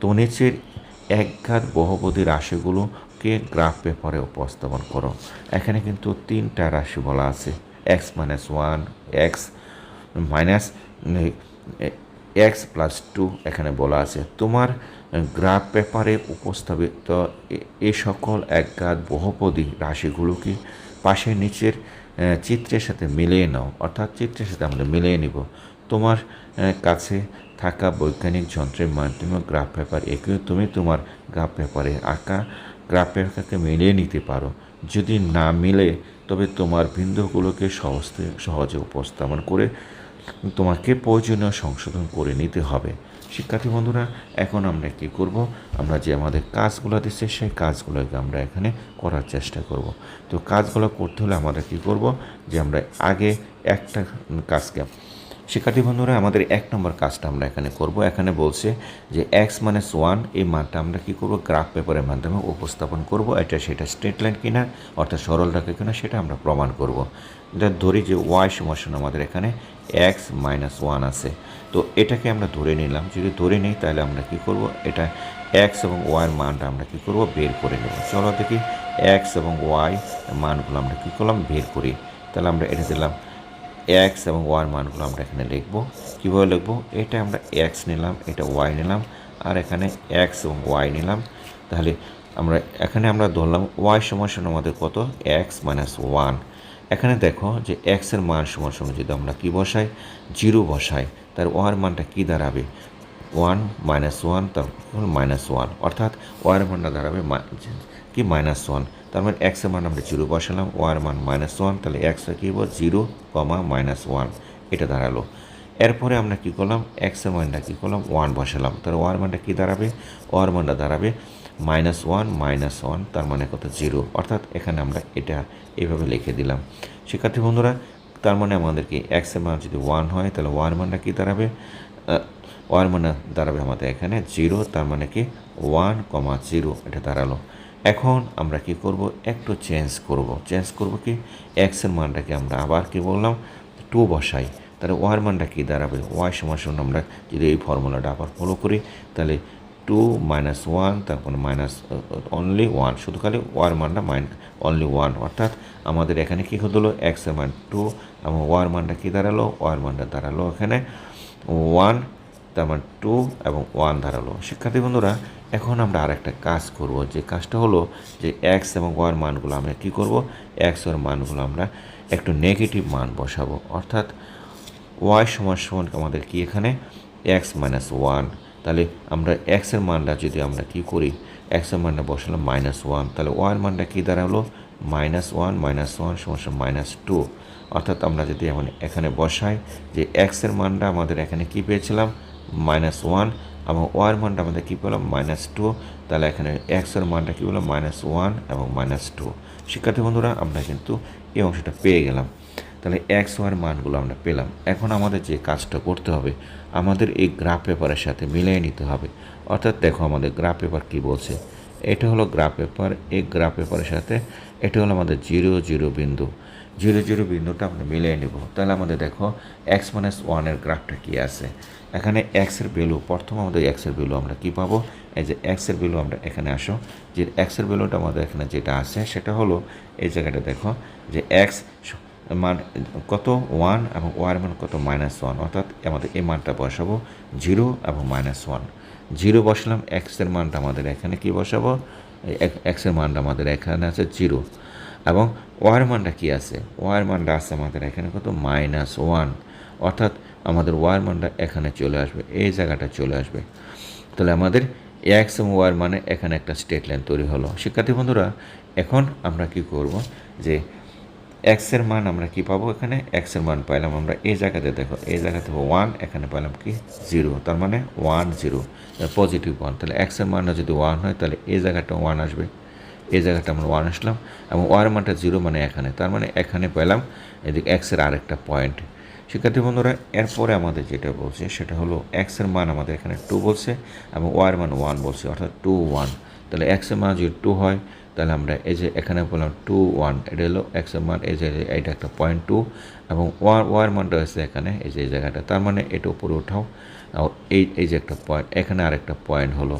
তো নিচের একঘাত বহুপদী রাশিগুলোকে গ্রাফ পেপারে উপস্থাপন করো। এখানে কিন্তু তিনটা রাশি বলা আছে। X minus one X minus X plus two এখানে বলা আছে। তোমার গ্রাফ পেপারে উপস্থাপিত এ- সকল একঘাত বহুপদী রাশিগুলোকে পাশের নিচের চিত্রের সাথে মিলিয়ে নাও। অর্থাৎ চিত্রের সাথে আমরা মিলিয়ে নিব। তোমার কাছে থাকা বৈজ্ঞানিক যন্ত্রের মাধ্যমে গ্রাফ পেপার এঁকে তুমি তোমার গ্রাফ পেপারে আঁকা, গ্রাফ পেপারকে মিলিয়ে নিতে পারো। যদি না মিলে, তবে তোমার বিন্দুগুলোকে সহজে সহজে উপস্থাপন করে তোমাকে প্রয়োজনীয় সংশোধন করে নিতে হবে। শিক্ষার্থী বন্ধুরা, এখন আমরা কি করব? আমরা যে আমাদের কাজগুলো দিচ্ছে, সেই কাজগুলোকে আমরা এখানে করার চেষ্টা করব। তো কাজগুলো করতে হলে আমরা কি করব? যে আমরা আগে একটা কাজকে শিক্ষার্থী বন্ধুরা, আমাদের এক নম্বর কাজটা আমরা এখানে করব। এখানে বলছে যে এক্স মাইনাস ওয়ান এই মানটা আমরা কী করব? গ্রাফ পেপারের মাধ্যমে উপস্থাপন করব। এটা সেটা স্ট্রেট লাইন কিনা, অর্থাৎ সরল রেখা কিনা, সেটা আমরা প্রমাণ করব। এটা ধরি যে ওয়াই সমস্যা আমাদের এখানে এক্স মাইনাস ওয়ান আছে। তো এটাকে আমরা ধরে নিলাম। যদি ধরে নিই, তাহলে আমরা কি করব? এটা এক্স এবং ওয়াইয়ের মানটা আমরা কি করব? বের করে নেব। চলো দেখি এক্স এবং ওয়াই মানগুলো আমরা কী করলাম? বের করি। তাহলে আমরা এটা দিলাম এক্স এবং ওয়ার মানগুলো আমরা এখানে লিখব। কীভাবে লিখব? এটা আমরা এক্স নিলাম, এটা ওয়াই নিলাম, আর এখানে এক্স এবং ওয়াই নিলাম। তাহলে আমরা, এখানে আমরা ধরলাম ওয়াই সমান সঙ্গে আমাদের কত? এক্স মাইনাস ওয়ান এখানে দেখো যে এক্সের মান সমান সমান যদি আমরা কী বসাই? জিরো বসাই। তার ওয়ার মানটা কী দাঁড়াবে? ওয়ান মাইনাস ওয়ান তারপর মাইনাস ওয়ান অর্থাৎ ওয়ার মানটা দাঁড়াবে কি মাইনাস ওয়ান তার মানে এক্সের মান আমরা জিরো বসালাম ওয়ার মান মাইনাস ওয়ান তাহলে এক্সটা কী হব জিরো কমা মাইনাস ওয়ান এটা দাঁড়াল। এরপরে আমরা কী করলাম? এক্সের মানটা কী করলাম? ওয়ান বসালাম তার ওয়ার মানটা কী দাঁড়াবে? ওয়ার মানটা দাঁড়াবে মাইনাস ওয়ান মাইনাস ওয়ান তার মানে কত? জিরো অর্থাৎ এখানে আমরা এটা এভাবে লিখে দিলাম। শিক্ষার্থী বন্ধুরা, তার মানে আমাদেরকে এক্সের মান যদি ওয়ান হয়, তাহলে ওয়ার মানটা কী দাঁড়াবে? ওয়ান মানে দাঁড়াবে আমাদের এখানে জিরো, তার মানে কি ওয়ান কমা জিরো, এটা দাঁড়াল। এখন আমরা কি করব? একটু চেঞ্জ করব। চেঞ্জ করব কি? এক্সের মানটাকে আমরা আবার কি বললাম? টু বসাই। তাহলে ওয়ার মানটা কি দাঁড়াবে? ওয়াই সমান সমান আমরা যদি এই ফর্মুলাটা আবার ফলো করি, তাহলে টু মাইনাস ওয়ান তারপর মাইনাস অনলি ওয়ান। শুধু খালি ওয়ার মানটা মাইন অনলি ওয়ান। অর্থাৎ আমাদের এখানে কী হলো? এক্সের মান টু এবং ওয়ার মানটা কী দাঁড়াল? ওয়ার মানটা দাঁড়াল এখানে। ওয়ান তার মানে টু এবং ওয়ান ধারালো। শিক্ষার্থী বন্ধুরা, এখন আমরা আরেকটা কাজ করব। যে কাজটা হলো যে এক্স এবং ওয়ার মানগুলো আমরা কী করব? এক্স ওর মানগুলো আমরা একটু নেগেটিভ মান বসাবো। অর্থাৎ ওয়াই সমান সমান আমাদের কি এখানে? এক্স মাইনাস ওয়ান তাহলে আমরা এক্সের মানটা যদি আমরা কি করি? এক্সের মানটা বসালাম মাইনাস ওয়ান তাহলে ওয়ার মানটা কী দাঁড়াল? মাইনাস ওয়ান মাইনাস ওয়ান সমান মাইনাস টু অর্থাৎ আমরা যদি এখন এখানে বসাই যে এক্সের মানটা আমাদের এখানে কি পেয়েছিলাম? মাইনাস ওয়ান এবং ওয়ার মানটা আমাদের কী পেলাম মাইনাস টু তাহলে এখানে এক্সের মানটা কী হলো মাইনাস ওয়ান এবং মাইনাস টু শিক্ষার্থী বন্ধুরা, আমরা কিন্তু এই অংশটা পেয়ে গেলাম। তাহলে এক্স ওয়ার মানগুলো আমরা পেলাম। এখন আমাদের যে কাজটা করতে হবে, আমাদের এই গ্রাফ পেপারের সাথে মিলিয়ে নিতে হবে। অর্থাৎ দেখো আমাদের গ্রাফ পেপার কী বলছে? এটা হলো গ্রাফ পেপার এই গ্রাফ পেপারের সাথে এটা হলো আমাদের জিরো জিরো বিন্দু। জিরো জিরো বিন্দুটা আমরা মিলিয়ে নেব। তাহলে আমাদের দেখো এক্স মাইনাস ওয়ানের গ্রাফটা কী আছে? এখানে এক্সের ভ্যালু প্রথম আমাদের এক্সের ভ্যালু আমরা কী পাবো? এই যে এক্সের ভ্যালু আমরা এখানে আসো। যে এক্সের ভ্যালুটা আমাদের এখানে যেটা আছে, সেটা হলো, এই জায়গাটা দেখো, যে এক্স মান কত? ওয়ান এবং ওয়ার মান কত? মাইনাস ওয়ান অর্থাৎ আমাদের এই মানটা বসাবো জিরো এবং মাইনাস ওয়ান জিরো বসালাম এক্সের মানটা আমাদের এখানে কি বসাবো? এক্সের মানটা আমাদের এখানে আছে জিরো এবং ওয়ার মানটা কী আছে? ওয়ার মানটা আছে আমাদের এখানে কত? Minus one. অর্থাৎ আমাদের ওয়ার মানটা এখানে চলে আসবে, এই জায়গাটা চলে আসবে। তাহলে আমাদের এক্স এবং ওয়ার মানে এখানে একটা স্টেট লাইন তৈরি হলো। শিক্ষার্থী বন্ধুরা, এখন আমরা কি করব? যে এক্সের মান আমরা কি পাবো এখানে? এক্সের মান পাইলাম আমরা এই জায়গাতে, দেখো, এই জায়গাতে ওয়ান, এখানে পাইলাম কি? জিরো। তার মানে ওয়ান, জিরো পজিটিভ ওয়ান তাহলে এক্সের মানটা যদি ওয়ান হয়, তাহলে এই জায়গাটা ওয়ান আসবে। এই জায়গাটা আমরা ওয়ান আসলাম এবং ওয়ার মানটা জিরো মানে এখানে। তার মানে এখানে পেলাম, এদিকে এক্সের আরেকটা পয়েন্ট শিক্ষার্থী বন্ধুরা, এরপরে আমাদের যেটা বলছে, সেটা হলো এক্সের মান আমাদের এখানে টু বলছে এবং ওয়ার মান ওয়ান বলছে, অর্থাৎ টু ওয়ান তাহলে এক্সের মান যদি টু হয়, তাহলে আমরা এই যে এখানে বললাম টু ওয়ান এটা হলো এক্সের মান, এই যে এইটা একটা পয়েন্ট টু এবং ওয়ার ওয়ার মানটা হচ্ছে এখানে, এই যে এই জায়গাটা। তার মানে এটা উপরে ওঠাও এই এই যে একটা পয়েন্ট এখানে আরেকটা পয়েন্ট হলো।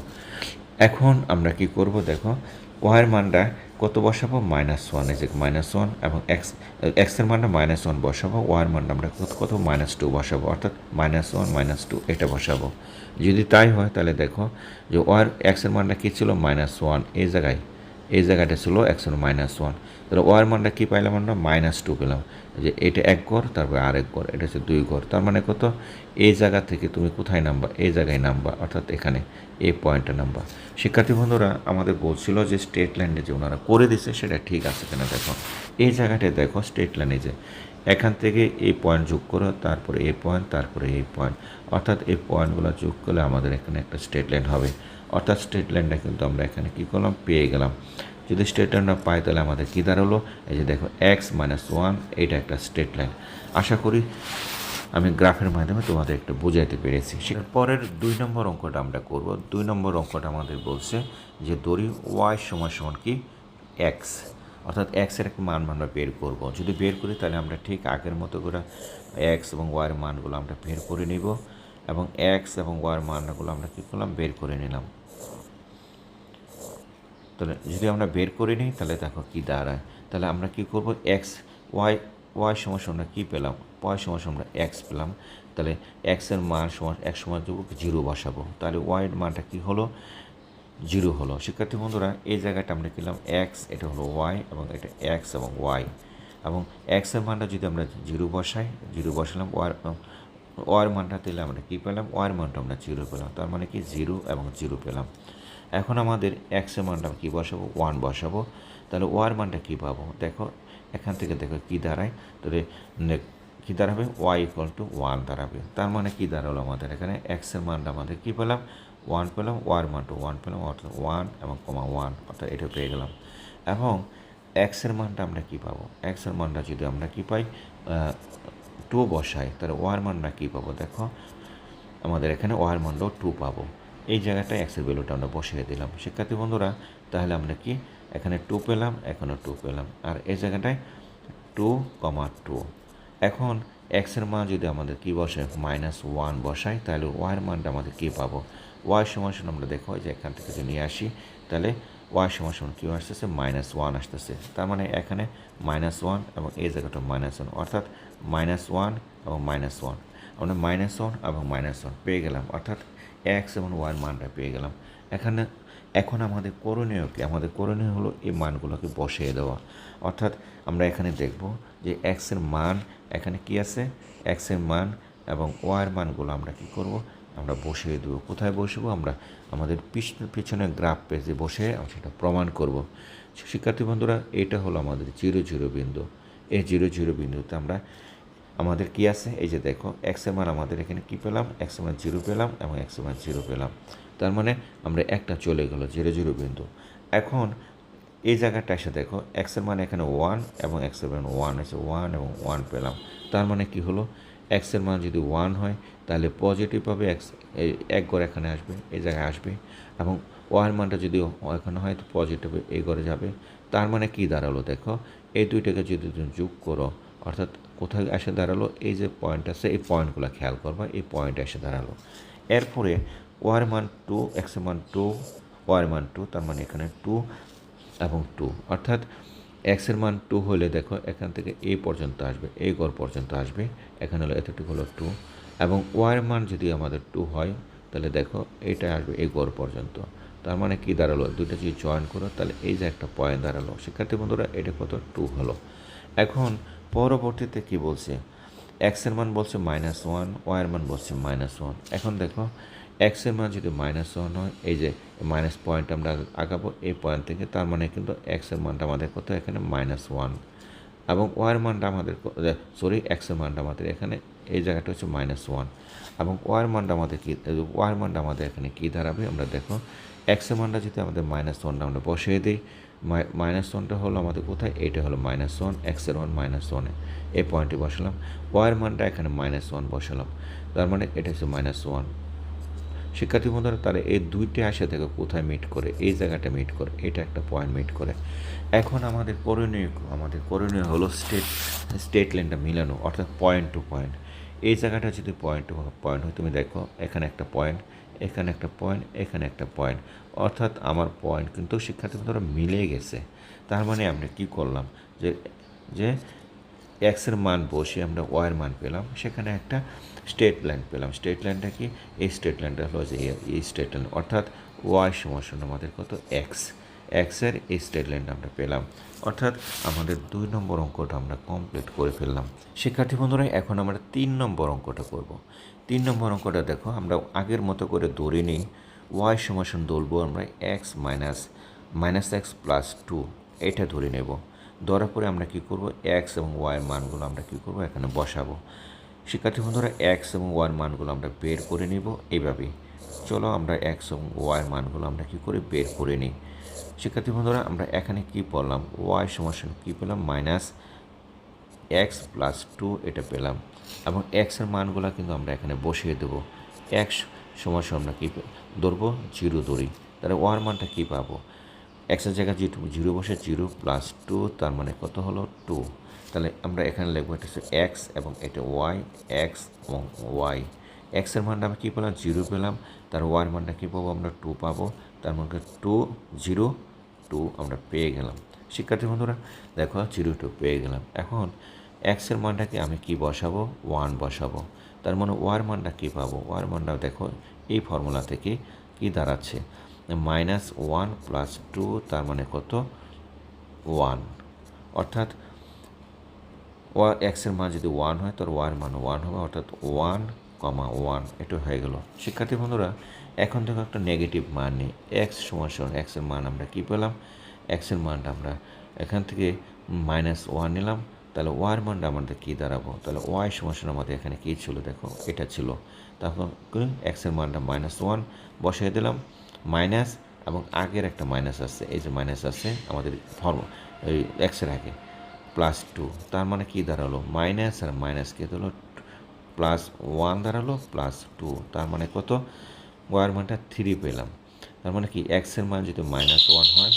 এখন আমরা কি করব, দেখো ওয়ার মানটা কত বসাবো? মাইনাস ওয়ান যে মাইনাস ওয়ান এবং এক্স এক্সের মানটা মাইনাস ওয়ান বসাবো ওয়ার মানটা আমরা কত কত? মাইনাস টু বসাবো। অর্থাৎ মাইনাস ওয়ান মাইনাস টু এটা বসাবো। যদি তাই হয়, তাহলে দেখো যে ওয়ার এক্সের মানটা কী ছিল? মাইনাস ওয়ান এই জায়গায়। এই জায়গাটা ছিল এক্সের মাইনাস ওয়ান তাহলে ওয়ার মানটা কী পাইলাম আমরা? মাইনাস টু পেলাম। যে এটা এক ঘর, তারপরে আরেক ঘর, এটা হচ্ছে দুই ঘর। তার মানে কত? এই জায়গা থেকে তুমি কোথায় নামবা? এই জায়গায় নামবা, অর্থাৎ এখানে, এই পয়েন্টে নামবা। শিক্ষার্থী বন্ধুরা, আমাদের বলছিল যে স্টেট লাইনে যে ওনারা করে দিছে, সেটা ঠিক আছে কিনা দেখো। এই জায়গাটায় দেখো স্টেট লাইনে যে, এখান থেকে এই পয়েন্ট যোগ করো, তারপরে এই পয়েন্ট তারপরে এই পয়েন্ট অর্থাৎ এই পয়েন্টগুলো যোগ করলে আমাদের এখানে একটা স্টেট লাইন হবে। অর্থাৎ স্টেট লাইনটা কিন্তু আমরা এখানে কী করলাম? পেয়ে গেলাম। যদি স্টেট লাইনটা পাই, তাহলে আমাদের কী দাঁড়াল? এই যে দেখো এক্স মাইনাস ওয়ান এটা একটা স্টেট লাইন আশা করি আমি গ্রাফের মাধ্যমে তোমাদের একটু বোঝাইতে পেরেছি। পরের দুই নম্বর অঙ্কটা আমরা করব। দুই নম্বর অঙ্কটা আমাদের বলছে যে দড়ি ওয়াই সমান সমান কি? এক্স অর্থাৎ এক্সের একটা মান আমরা বের করব। যদি বের করি, তাহলে আমরা ঠিক আগের মতো করে এক্স এবং ওয়াইয়ের মানগুলো আমরা বের করে নিব। এবং এক্স এবং ওয়াইয়ের মানগুলো আমরা কী করলাম? বের করে নিলাম। তাহলে যদি আমরা বের করে নিই, তাহলে দেখো কী দাঁড়ায়। তাহলে আমরা কী করব? এক্স ওয়াই ওয়াই সমস্যা আমরা কী পেলাম? ওয়াই সমস্যা আমরা এক্স পেলাম। তাহলে এক্সের মান সমান এক সময় দেবো জিরো বসাবো। তাহলে ওয়াইয়ের মানটা কী হলো? জিরো হলো। শিক্ষার্থী বন্ধুরা, এই জায়গাটা আমরা কিনলাম এক্স এটা হলো ওয়াই এবং এটা এক্স এবং ওয়াই এবং এক্সের মানটা যদি আমরা জিরো বসাই, জিরো বসালাম ওয়ার ওয়ার মানটা দিলে আমরা কী পেলাম? ওয়ার মানটা আমরা জিরো পেলাম। তার মানে কি? জিরো এবং জিরো পেলাম। এখন আমাদের এক্সের মানটা কী বসাবো? ওয়ান বসাবো। তাহলে ওয়ার মানটা কী পাবো? দেখো, এখান থেকে দেখো কী দাঁড়ায়? তাহলে কী দাঁড়াবে? ওয়াই ইকুয়াল টু ওয়ান দাঁড়াবে। তার মানে কী দাঁড়াল আমাদের এখানে? এক্সের মানটা আমাদের কী পেলাম? ওয়ান পেলাম ওয়ার মান টু ওয়ান পেলাম, অর্থাৎ ওয়ান এবং কমা ওয়ান অর্থাৎ এটা পেয়ে গেলাম। এবং এক্সের মানটা আমরা কী পাবো? এক্সের মানটা যদি আমরা কী পাই টু বসাই, তাহলে ওয়ার মানটা কী পাবো? দেখো, আমাদের এখানে ওয়ার মানটাও টু পাবো। এই জায়গাটায় এক্সের ভ্যালুটা আমরা বসিয়ে দিলাম। শিক্ষার্থী বন্ধুরা, তাহলে আমরা কি? এখানে টু পেলাম, এখনও টু পেলাম। আর এই জায়গাটায় টু কমা টু এখন এক্সের মান যদি আমাদের কি বসে মাইনাস ওয়ান বসাই তাহলে ওয়াইয়ের মানটা আমাদের কী পাবো? ওয়াই সমান আমরা দেখো যে এখান থেকে যদি নিয়ে আসি, তাহলে ওয়াই সমান কী আসতেছে? মাইনাস ওয়ান আসতেছে। তার মানে এখানে মাইনাস ওয়ান এবং এই জায়গাটা মাইনাস ওয়ান অর্থাৎ মাইনাস ওয়ান এবং মাইনাস ওয়ান আমরা মাইনাস ওয়ান এবং মাইনাস ওয়ান পেয়ে গেলাম। অর্থাৎ এক্স এবং ওয়ার মানটা পেয়ে গেলাম। এখানে, এখন আমাদের করণীয় কি? আমাদের করণীয় হলো এই মানগুলোকে বসিয়ে দেওয়া। অর্থাৎ আমরা এখানে দেখব যে এক্সের মান এখানে কি আছে? এক্সের মান এবং ওয়ার মানগুলো আমরা কি করব? আমরা বসিয়ে দেবো। কোথায় বসবো? আমরা আমাদের পিছনে গ্রাফ পেজে বসে আমরা সেটা প্রমাণ করব। শিক্ষার্থী বন্ধুরা, এটা হলো আমাদের জিরো জিরো বিন্দু। এই জিরো জিরো বিন্দুতে আমরা আমাদের কি আছে? এই যে দেখো এক্সের মান আমাদের এখানে কি পেলাম? এক্সের মান জিরো পেলাম এবং এক্সের মান জিরো পেলাম। তার মানে আমরা একটা চলে গেলো জিরো জিরো বিন্দু। এখন এই জায়গাটা এসে দেখো এক্সের মান এখানে ওয়ান এবং এক্সের মান ওয়ান আছে ওয়ান এবং ওয়ান পেলাম। তার মানে কি হলো? এক্সের মান যদি ওয়ান হয়, তাহলে পজিটিভ হবে এক্স এক গড় এখানে আসবে, এই জায়গায় আসবে। এবং ওয়ান মানটা যদি এখানে হয়, তো পজিটিভ এই ঘরে যাবে। তার মানে কি দাঁড়াল দেখো? এই দুইটাকে যদি তুমি যোগ করো, অর্থাৎ কোথায় এসে দাঁড়াল, এই যে পয়েন্ট আছে, এই পয়েন্টগুলো খেয়াল করবা, এই পয়েন্ট এসে দাঁড়াল। এরপরে ওয়ার মান টু এক্সের মান টু ওয়ার মান টু তার মানে এখানে টু এবং টু অর্থাৎ এক্সের মান টু হলে দেখো, এখান থেকে এই পর্যন্ত আসবে এই গড় পর্যন্ত আসবে, এখানে হলো এতটুকু হলো টু এবং ওয়ার মান যদি আমাদের টু হয়, তাহলে দেখো, এটা আসবে এই গড় পর্যন্ত। তার মানে কি দাঁড়াল? দুইটা যদি জয়েন করো, তাহলে এই যে একটা পয়েন্ট দাঁড়াল, শিক্ষার্থী বন্ধুরা, এটা কত? টু হলো। এখন পরবর্তীতে কি বলছে? এক্সের মান বলছে মাইনাস ওয়ান ওয়াইয়ের মান বলছে মাইনাস ওয়ান এখন দেখো এক্সের মান যদি মাইনাস ওয়ান হয়, এই যে মাইনাস পয়েন্ট আমরা আগাবো, এই পয়েন্ট থেকে, তার মানে কিন্তু এক্সের মানটা আমাদের কত? এখানে মাইনাস ওয়ান এবং ওয়ার মানটা আমাদের সরি এক্সের মানটা আমাদের এখানে, এই জায়গাটা হচ্ছে মাইনাস ওয়ান এবং ওয়ার মানটা আমাদের কী ওয়ার মানটা আমাদের এখানে কী দাঁড়াবে? আমরা দেখো এক্সের মানটা যদি আমাদের মাইনাস ওয়ানটা আমরা বসিয়ে দিই মাইনাস ওয়ানটা হলো আমাদের কোথায়? এটা হলো মাইনাস ওয়ান এক্সের ওয়ান মাইনাস ওয়ানে এই পয়েন্টে বসালাম। ওয়ার মানটা এখানে মাইনাস ওয়ান বসালাম। তার মানে এটা হচ্ছে মাইনাস ওয়ান শিক্ষার্থী বন্ধুরা তারা এই দুইটি আসে থেকে কোথায় মিট করে, এই জায়গাটা মিট করে, এটা একটা পয়েন্ট মিট করে। এখন আমাদের করণীয় আমাদের করণীয় হলো স্টেট স্টেট লাইনটা মিলানো, অর্থাৎ পয়েন্ট টু পয়েন্ট এই জায়গাটা যদি পয়েন্ট টু পয়েন্ট হয়, তুমি দেখো এখানে একটা পয়েন্ট এখানে একটা পয়েন্ট এখানে একটা পয়েন্ট অর্থাৎ আমার পয়েন্ট কিন্তু শিক্ষার্থী বন্ধুরা মিলে গেছে। তার মানে আমরা কি করলাম? যে যে এক্সের মান বসে আমরা ওয়াইয়ের মান পেলাম। সেখানে একটা স্টেট লাইন পেলাম। স্টেট লাইনটা কি? এই স্টেট লাইনটা হলো যে এই- স্টেট লাইন অর্থাৎ ওয়াই সমান আমাদের কত? এক্স এক্সের এই স্টেট লাইনটা আমরা পেলাম। অর্থাৎ আমাদের দুই নম্বর অঙ্কটা আমরা কমপ্লিট করে ফেললাম। শিক্ষার্থী বন্ধুরা, এখন আমরা তিন নম্বর অঙ্কটা করব। তিন নম্বর অঙ্কটা দেখো, আমরা আগের মতো করে ধরে নিই ওয়াই সমান ধরবো আমরা X minus minus X plus two এটা ধরে নেব। ধরার পরে আমরা কি করব? এক্স এবং ওয়াইয়ের মানগুলো আমরা কি করব? এখানে বসাবো। শিক্ষার্থী বন্ধুরা এক্স এবং ওয়াইয়ের মানগুলো আমরা বের করে নিব এইভাবেই চলো আমরা এক্স এবং ওয়াইয়ের মানগুলো আমরা কি করে বের করে নিই? শিক্ষার্থী বন্ধুরা, আমরা এখানে কি পড়লাম ওয়াই সমান কী পেলাম? মাইনাস এক্স প্লাস টু এটা পেলাম। এবং এক্সের মানগুলো কিন্তু আমরা এখানে বসিয়ে দেবো। এক্স সময় আমরা কী ধরবো জিরো ধরি। তাহলে ওয়ার মানটা কী পাবো? এক্সের জায়গায় জিরো জিরো বসে জিরো প্লাস টু তার মানে কত হলো? টু তাহলে আমরা এখানে লিখব এটা হচ্ছে এক্স এবং এটা ওয়াই এক্স এবং ওয়াই এক্সের মানটা আমরা কী পেলাম? জিরো পেলাম। তার ওয়ার মানটা কী পাবো? আমরা টু পাবো। তার মানে টু জিরো টু আমরা পেয়ে গেলাম। শিক্ষার্থী বন্ধুরা, দেখো, জিরো টু পেয়ে গেলাম। এখন এক্সের মানটাকে আমি কি বসাবো? ওয়ান বসাবো। তার মানে ওয়ার মানটা কী পাবো? ওয়ার মানটা দেখো, এই ফর্মুলা থেকে কি দাঁড়াচ্ছে? মাইনাস ওয়ান প্লাস টু তার মানে কত? ওয়ান অর্থাৎ ওয়া এক্সের মান যদি ওয়ান হয় তার ওয়ার মান ওয়ান হবে। অর্থাৎ ওয়ান কমা ওয়ান এটা হয়ে গেল। শিক্ষার্থী বন্ধুরা, এখন থেকে একটা নেগেটিভ মান নেই। এক্স সমান সমান এক্সের মান আমরা কী পেলাম? এক্সের মানটা আমরা এখান থেকে মাইনাস ওয়ান নিলাম। তাহলে ওয়ার মানটা আমাদের কী দাঁড়াবো? তাহলে ওয়াই সমান আমাদের এখানে কী ছিল? দেখো, এটা ছিল। তখন এক্সের মানটা মাইনাস ওয়ান বসিয়ে দিলাম মাইনাস এবং আগের একটা মাইনাস আছে। এই যে মাইনাস আছে, আমাদের ফর্ম এই এক্সের আগে প্লাস টু তার মানে কী দাঁড়াল? মাইনাস আর মাইনাস কী দাঁড়াল প্লাস ওয়ান দাঁড়াল প্লাস টু তার মানে কত? ওয়ার মানটা থ্রি পেলাম। তার মানে কি এক্সের মান যদি মাইনাস ওয়ান হয়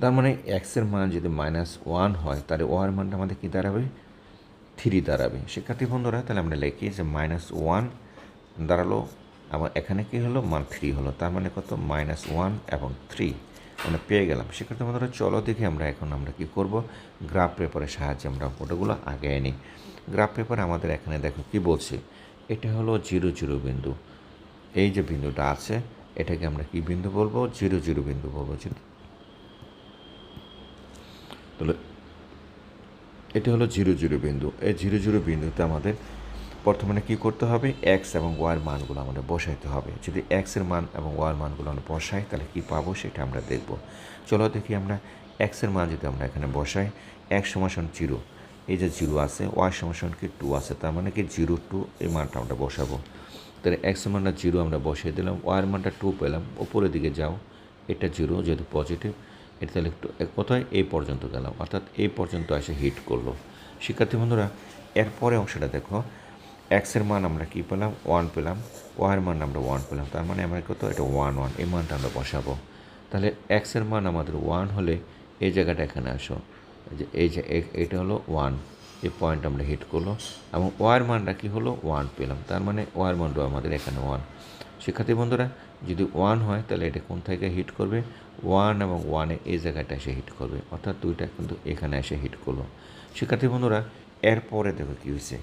তার মানে এক্সের মান যদি মাইনাস ওয়ান হয়, তাহলে ওয়ার মানটা আমাদের কী দাঁড়াবে? থ্রি দাঁড়াবে। শিক্ষার্থী বন্ধুরা, তাহলে আমরা লিখি যে মাইনাস ওয়ান দাঁড়াল। আবার এখানে কী হলো? মান থ্রি হলো। তার মানে কত? মাইনাস ওয়ান এবং থ্রি আমরা পেয়ে গেলাম। শিক্ষার্থী বন্ধুরা, চলো দেখি আমরা এখন আমরা কি করব? গ্রাফ পেপারের সাহায্যে আমরা ফটোগুলো আগে নিই গ্রাফ পেপার আমাদের এখানে দেখো কি বলছে? এটা হলো জিরো জিরো বিন্দু। এই যে বিন্দুটা আছে, এটাকে আমরা কি বিন্দু বলব? জিরো জিরো বিন্দু বলব। তাহলে এটা হলো জিরো জিরো বিন্দু। এই জিরো জিরো বিন্দুতে আমাদের বর্তমানে কী করতে হবে? এক্স এবং ওয়ার মানগুলো আমাদের বসাইতে হবে। যদি এক্সের মান এবং ওয়ার মানগুলো আমরা বসাই, তাহলে কী পাবো? সেটা আমরা দেখব। চলো দেখি আমরা এক্সের মান যদি আমরা এখানে বসাই এক্স সমাসন জিরো। এই যে জিরো আছে ওয়ার সমাসন কি টু আছে? তার মানে কি জিরো টু এই মানটা আমরা বসাবো। তাহলে এক্স মানটা জিরো আমরা বসিয়ে দিলাম ওয়ার মানটা টু পেলাম। ওপরের দিকে যাও, এটা জিরো, যেহেতু পজিটিভ এটা তাহলে একটু কোথায় এই পর্যন্ত গেলাম। অর্থাৎ এই পর্যন্ত এসে হিট করল। শিক্ষার্থী বন্ধুরা এরপরে অংশটা দেখো। এক্সের মান আমরা কী পেলাম? ওয়ান পেলাম। ওয়ার মান আমরা ওয়ান পেলাম। তার মানে আমরা কত? এটা ওয়ান ওয়ান এই মানটা আমরা বসাবো। তাহলে এক্সের মান আমাদের ওয়ান হলে এই জায়গাটা এখানে আসো। যে, এই যে এটা হলো ওয়ান এই পয়েন্ট আমরা হিট করল। এবং ওয়ার মানটা কী হলো? ওয়ান পেলাম। তার মানে ওয়ার মানটা আমাদের এখানে ওয়ান শিক্ষার্থী বন্ধুরা, যদি ওয়ান হয়, তাহলে এটা কোন থেকে হিট করবে? ওয়ান এবং ওয়ানে এই জায়গাটা এসে হিট করবে। অর্থাৎ দুইটা কিন্তু এখানে এসে হিট করল। শিক্ষার্থী বন্ধুরা, এরপরে দেখো কী হয়েছে।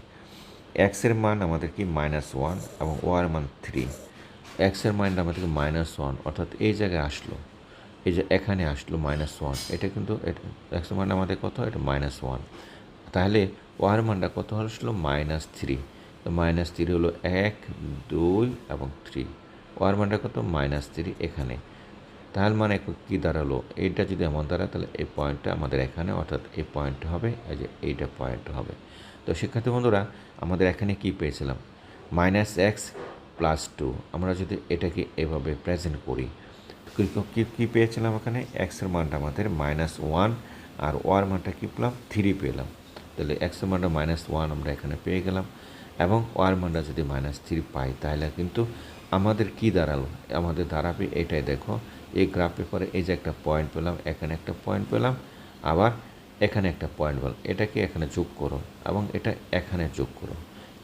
এক্সের মান আমাদের কি? মাইনাস ওয়ান এবং ওয়ার মান থ্রি এক্সের মানটা আমাদেরকে মাইনাস ওয়ান অর্থাৎ এই জায়গায় আসলো। এই যে এখানে আসলো মাইনাস ওয়ান এটা কিন্তু এক্সের মান আমাদের কত? এটা মাইনাস ওয়ান তাহলে ওয়ার মানটা কত? আসলো মাইনাস থ্রি তো মাইনাস থ্রি হলো এক, দুই এবং থ্রি ওয়ার মানটা কত? মাইনাস থ্রি এখানে। তাহলে মানে কী দাঁড়াল? এইটা যদি এমন দাঁড়ায়, তাহলে এই পয়েন্টটা আমাদের এখানে, অর্থাৎ এই পয়েন্ট হবে, এই যে এইটা পয়েন্ট হবে। তো শিক্ষার্থী বন্ধুরা, আমাদের এখানে কি পেয়েছিলাম? মাইনাস এক্স প্লাস টু আমরা যদি এটাকে এভাবে প্রেজেন্ট করি কি- কি পেয়েছিলাম এখানে? এক্সের মানটা আমাদের মাইনাস ওয়ান আর ওয়ার মানটা কী পেলাম? থ্রি পেলাম। তাহলে এক্সের মানটা মাইনাস ওয়ান আমরা এখানে পেয়ে গেলাম। এবং ওয়ার মানটা যদি মাইনাস থ্রি পাই, তাহলে কিন্তু আমাদের কি দাঁড়াল? আমাদের দাঁড়াবে এটাই দেখো। এই গ্রাফ পেপারে এই যে একটা পয়েন্ট পেলাম, এখানে একটা পয়েন্ট পেলাম, আবার এখানে একটা পয়েন্ট পেলাম। এটাকে এখানে যোগ করো এবং এটা এখানে যোগ করো।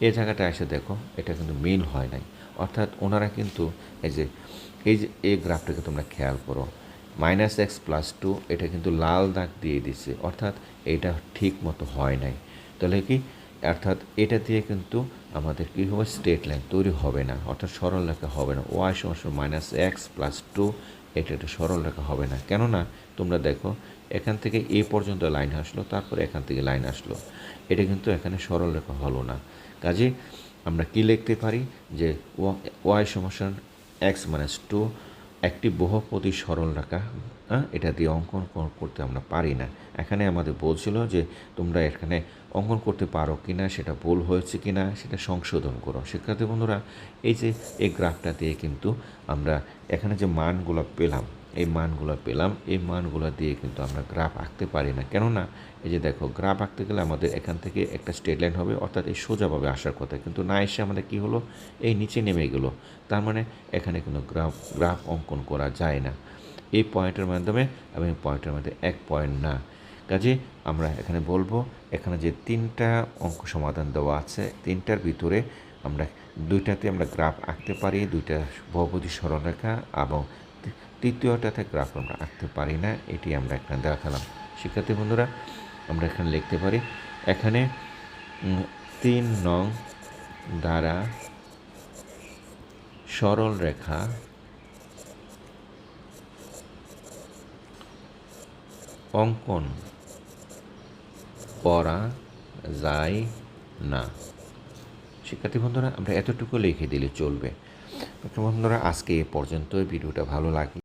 এই জায়গাটা এসে দেখো, এটা কিন্তু মিল হয় নাই। অর্থাৎ ওনারা কিন্তু এই যে এই যে, এই গ্রাফটাকে তোমরা খেয়াল করো। মাইনাস এক্স প্লাস টু এটা কিন্তু লাল দাগ দিয়ে দিচ্ছে অর্থাৎ এটা ঠিক মতো হয় নাই। তাহলে কি? অর্থাৎ এটা দিয়ে কিন্তু আমাদের কী হবে? স্টেট লাইন তৈরি হবে না। অর্থাৎ সরল রেখা হবে না। ওয়াই সমস্যা মাইনাস এক্স প্লাস টু এটা একটা সরল রেখা হবে না। কেননা, তোমরা দেখো, এখান থেকে এ পর্যন্ত লাইন আসলো, তারপর এখান থেকে লাইন আসলো। এটা কিন্তু এখানে সরল রেখা হলো না। কাজে আমরা কি লিখতে পারি? যে ওয়াই সমস্যার এক্স মাইনাস টু একটি বহুপদী সরল রেখা হ্যাঁ এটা দিয়ে অঙ্কন করতে আমরা পারি না। এখানে আমাদের বলছিল যে তোমরা এখানে অঙ্কন করতে পারো কি না সেটা ভুল হয়েছে কি না সেটা সংশোধন করো। শিক্ষার্থী বন্ধুরা, এই যে, এই গ্রাফটা দিয়ে কিন্তু আমরা এখানে যে মানগুলো পেলাম, এই মানগুলো পেলাম, এই মানগুলো দিয়ে কিন্তু আমরা গ্রাফ আঁকতে পারি না। কেননা, এই যে দেখো, গ্রাফ আঁকতে গেলে আমাদের এখান থেকে একটা স্ট্রেট লাইন হবে, অর্থাৎ এই সোজাভাবে আসার কথা। কিন্তু না এসে আমাদের কী হলো? এই নিচে নেমে গেলো। তার মানে এখানে কিন্তু গ্রাফ গ্রাফ অঙ্কন করা যায় না। এই পয়েন্টের মাধ্যমে এবং এই পয়েন্টের মধ্যে এক পয়েন্ট না। কাজে আমরা এখানে বলব, এখানে যে তিনটা অঙ্ক সমাধান দেওয়া আছে, তিনটার ভিতরে আমরা দুইটাতে আমরা গ্রাফ আঁকতে পারি, দুইটা বহুপদী সরলরেখা এবং তৃতীয়টাতে গ্রাফ আমরা আঁকতে পারি না, এটি আমরা এখানে দেখালাম। শিক্ষার্থী বন্ধুরা, আমরা এখানে লিখতে পারি, এখানে তিন নং দ্বারা সরল রেখা অঙ্কন করা যায় না শিক্ষার্থী বন্ধুরা, আমরা এতটুকু লিখে দিলে চলবে। বন্ধুরা, আজকে এ পর্যন্ত ভিডিওটা ভালো লাগলে